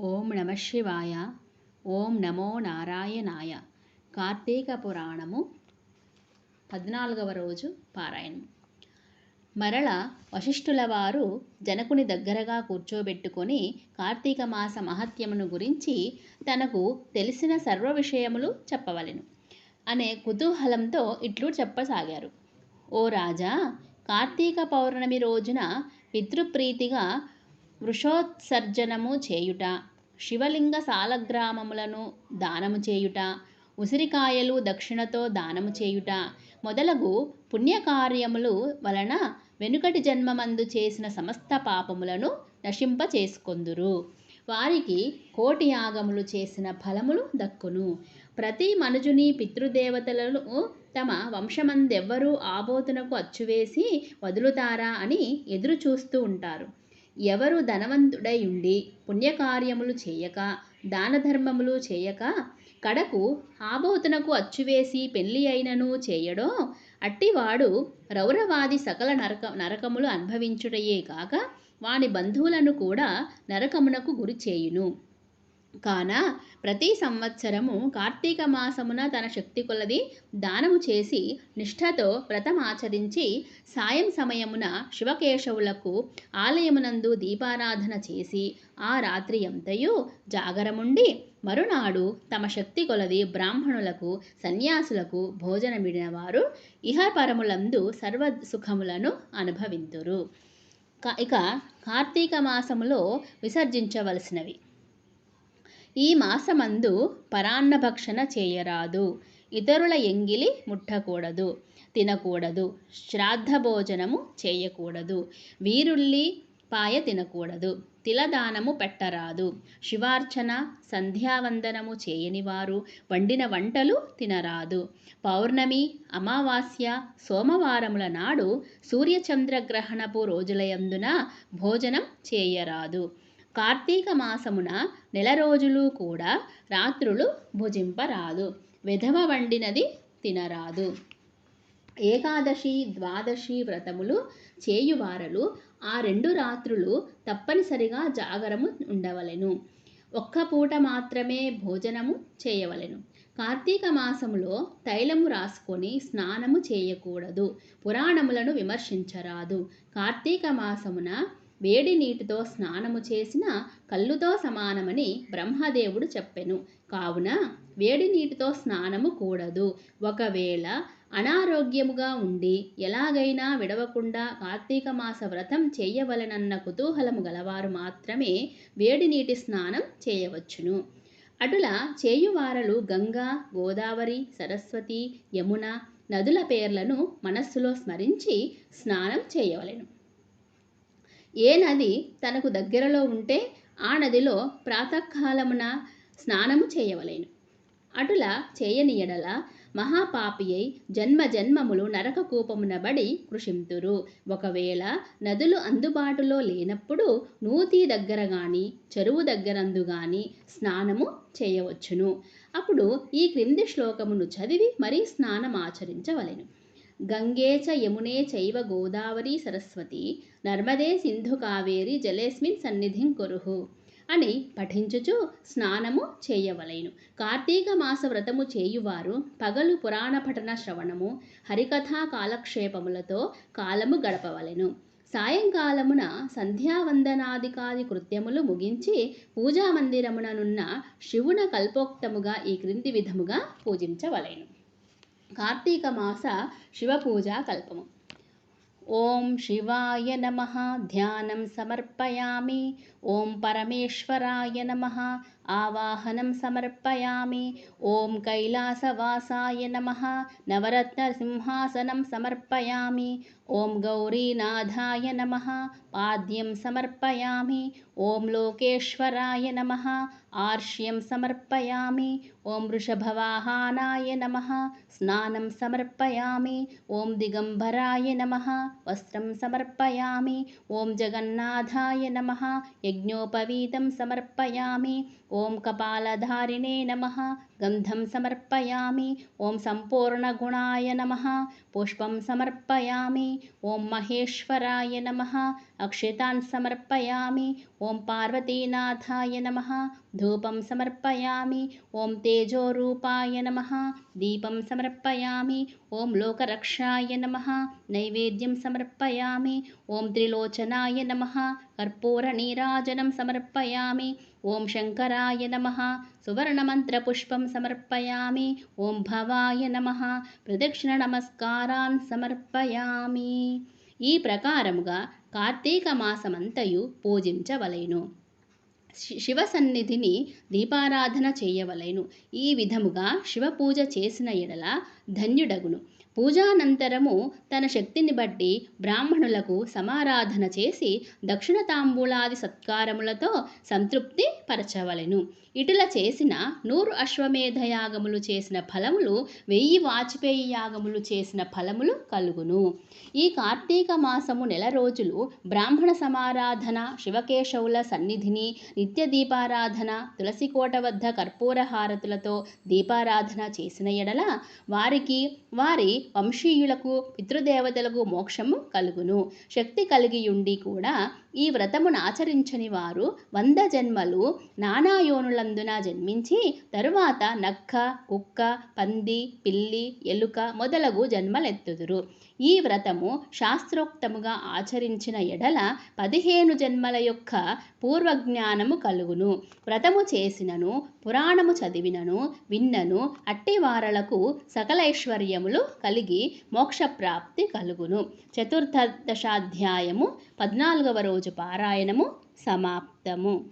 ఓం నమ శివాయ. ఓం నమో నారాయణాయ. కార్తీక పురాణము పద్నాలుగవ రోజు పారాయణం. మరల వశిష్ఠుల వారు జనకుని దగ్గరగా కూర్చోబెట్టుకొని కార్తీక మాస మహత్యమును గురించి తనకు తెలిసిన సర్వ విషయములు చెప్పవలెను. అనే కుతూహలంతో ఇట్లు చెప్పసాగారు. ఓ రాజా కార్తీక పౌర్ణమి రోజున పితృప్రీతిగా వృషోత్సర్జనము చేయుట శివలింగ సాలగ్రామములను దానము చేయుట ఉసిరికాయలు దక్షిణతో దానము చేయుట మొదలగు పుణ్యకార్యములు వలన వెనుకటి జన్మమందు చేసిన సమస్త పాపములను నశింప చేసుకొందురు వారికి కోటి యాగములు చేసిన ఫలములు దక్కును. ప్రతి మనుజుని పితృదేవతలను తమ వంశమందెవ్వరూ ఆబోతునకు అచ్చువేసి వదులుతారా అని ఎదురు చూస్తూ ఉంటారు. ఎవరు ధనవంతుడై ఉండి పుణ్యకార్యములు చేయక దానధర్మములు చేయక కడకు ఆబోతునకు అచ్చువేసి పెళ్ళి అయినను చేయడో అట్టివాడు రౌరవాది సకల నరక నరకములు అనుభవించుటయే కాక వాని బంధువులను కూడా నరకమునకు గురి చేయును. కాన ప్రతి సంవత్సరము కార్తీక మాసమున తన శక్తి కొలది దానము చేసి నిష్ఠతో వ్రతమాచరించి సాయం సమయమున శివకేశవులకు ఆలయమునందు దీపారాధన చేసి ఆ రాత్రి ఎంతయు జాగరముండి మరునాడు తమ శక్తి కొలది బ్రాహ్మణులకు సన్యాసులకు భోజనమిడిన వారు ఇహపరములందు సర్వ సుఖములను అనుభవింతురు. ఇక కార్తీక మాసములో విసర్జించవలసినవి. ఈ మాసమందు పరాన్నభక్షణ చేయరాదు. ఇతరుల ఎంగిలి ముట్టకూడదు తినకూడదు శ్రాద్ధ భోజనము చేయకూడదు వీరుల్లి పాయ తినకూడదు తిలదానము పెట్టరాదు శివార్చన సంధ్యావందనము చేయనివారు వండిన వంటలు తినరాదు. పౌర్ణమి అమావాస్య సోమవారముల నాడు సూర్యచంద్రగ్రహణపు రోజులయందున భోజనం చేయరాదు. కార్తీక మాసమున నెల రోజులు కూడా రాత్రులు భుజింపరాదు. విధవ వండినది తినరాదు. ఏకాదశి ద్వాదశి వ్రతములు చేయువారలు ఆ రెండు రాత్రులు తప్పనిసరిగా జాగరము ఉండవలెను. ఒక్క పూట మాత్రమే భోజనము చేయవలెను. కార్తీక మాసములో తైలము రాసుకొని స్నానము చేయకూడదు. పురాణములను విమర్శించరాదు. కార్తీక మాసమున వేడి నీటితో స్నానము చేసిన కళ్ళుతో సమానమని బ్రహ్మదేవుడు చెప్పెను. కావున వేడి నీటితో స్నానము కూడదు. ఒకవేళ అనారోగ్యముగా ఉండి ఎలాగైనా విడవకుండా కార్తీక మాస వ్రతం చేయవలనన్న కుతూహలము గలవారు మాత్రమే వేడి నీటి స్నానం చేయవచ్చును. అటుల చేయువారలు గంగా గోదావరి సరస్వతి యమున నదుల పేర్లను మనస్సులో స్మరించి స్నానం చేయవలెను. ఏ నది తనకు దగ్గరలో ఉంటే ఆ నదిలో ప్రాతకాలమున స్నానము చేయవలెను. అటుల చేయని ఎడల మహాపాపియై జన్మ జన్మములు నరక కూపమునబడి కృషింతురు. ఒకవేళ నదులు అందుబాటులో లేనప్పుడు నూతి దగ్గర గాని చెరువు దగ్గరందు గాని స్నానము చేయవచ్చును. అప్పుడు ఈ క్రింది శ్లోకమును చదివి మరీ స్నానం ఆచరించవలెను గంగే చ యమునే చైవ గోదావరి సరస్వతి నర్మదే సింధు కావేరి జలేస్మిన్ సన్నిధిం కురుహు అని పఠించుచు స్నానము చేయవలెను. కార్తీక మాస వ్రతము చేయువారు పగలు పురాణ పఠన శ్రవణము హరికథా కాలక్షేపములతో కాలము గడపవలెను. సాయంకాలమున సంధ్యావందనాదికాది కృత్యములు ముగించి పూజామందిరముననున్న శివున కల్పోక్తముగా ఈ క్రింది విధముగా పూజించవలెను. कार्तीकमास शिवपूजाकल्पम् ॐ शिवाय नमः ध्यानं समर्पयामि। ॐ परमेश्वराय नमः आवाहनं समर्पयामि। ॐ कैलासवासाय नमः। नवरत्नसिंहासनं समर्पयामि। ॐ गौरीनाथाय नमः। पाद्यं समर्पयामि। ॐ लोकेश्वराय नमः। आर्ष्यं समर्पयामि। ॐ वृषभवाहानाय नमः। स्नानं समर्पयामि। ॐ दिगम्बराय नमः। वस्त्रं समर्पयामि। ॐ जगन्नाथाय नमः। यज्ञोपवीतं समर्पयामि। ॐ कपालधारिणे नमः गन्धं समर्पयामि ॐ सम्पूर्णगुणाय नमः पुष्पं समर्पयामि ॐ महेश्वराय नमः अक्षितान् समर्पयामि ॐ पार्वतीनाथाय नमः धूपं समर्पयामि ॐ तेजोरूपाय नमः दीपं समर्पयामि ॐ लोकरक्षाय नमः नैवेद्यं समर्पयामि ॐ त्रिलोचनाय नमः कर्पूरनीराजनं समर्पयामि ఓం శంకరాయ నమ. సువర్ణమంత్రపుష్పం సమర్పయామి. ఓం భవాయ నమ. ప్రదక్షిణ నమస్కారాన్ సమర్పయామి. ఈ ప్రకారముగా కార్తీక మాసమంతయు పూజించవలెను. శివ సన్నిధిని దీపారాధన చేయవలెను. ఈ విధముగా శివపూజ చేసిన ఎడల ధన్యుడగును. పూజానంతరము తన శక్తిని బట్టి బ్రాహ్మణులకు సమారాధన చేసి దక్షిణ తాంబూలాది సత్కారములతో సంతృప్తి పరచవలెను. ఇటుల చేసిన నూరు అశ్వమేధ యాగములు చేసిన ఫలములు వెయ్యి వాజ్పేయి యాగములు చేసిన ఫలములు కలుగును. ఈ కార్తీక మాసము నెల రోజులు బ్రాహ్మణ సమారాధన శివకేశవుల సన్నిధిని నిత్య దీపారాధన తులసికోట వద్ద కర్పూర హారతులతో దీపారాధన చేసిన ఎడల వారికి వారి వంశీయులకు పితృదేవతలకు మోక్షము కలుగును. శక్తి కలిగియుండి కూడా ఈ వ్రతమును ఆచరించని వారు వంద జన్మలు నానాయోనులందున జన్మించి తరువాత నక్క కుక్క పంది పిల్లి ఎలుక మొదలగు జన్మలెత్తుదురు. ఈ వ్రతము శాస్త్రోక్తముగా ఆచరించిన ఎడల పదిహేను జన్మల యొక్క పూర్వజ్ఞానము కలుగును. వ్రతము చేసినను పురాణము చదివినను విన్నను అట్టివారలకు సకలైశ్వర్యములు కలిగి మోక్షప్రాప్తి కలుగును. చతుర్దశాధ్యాయము పద్నాలుగవ రోజు పారాయణము సమాప్తము.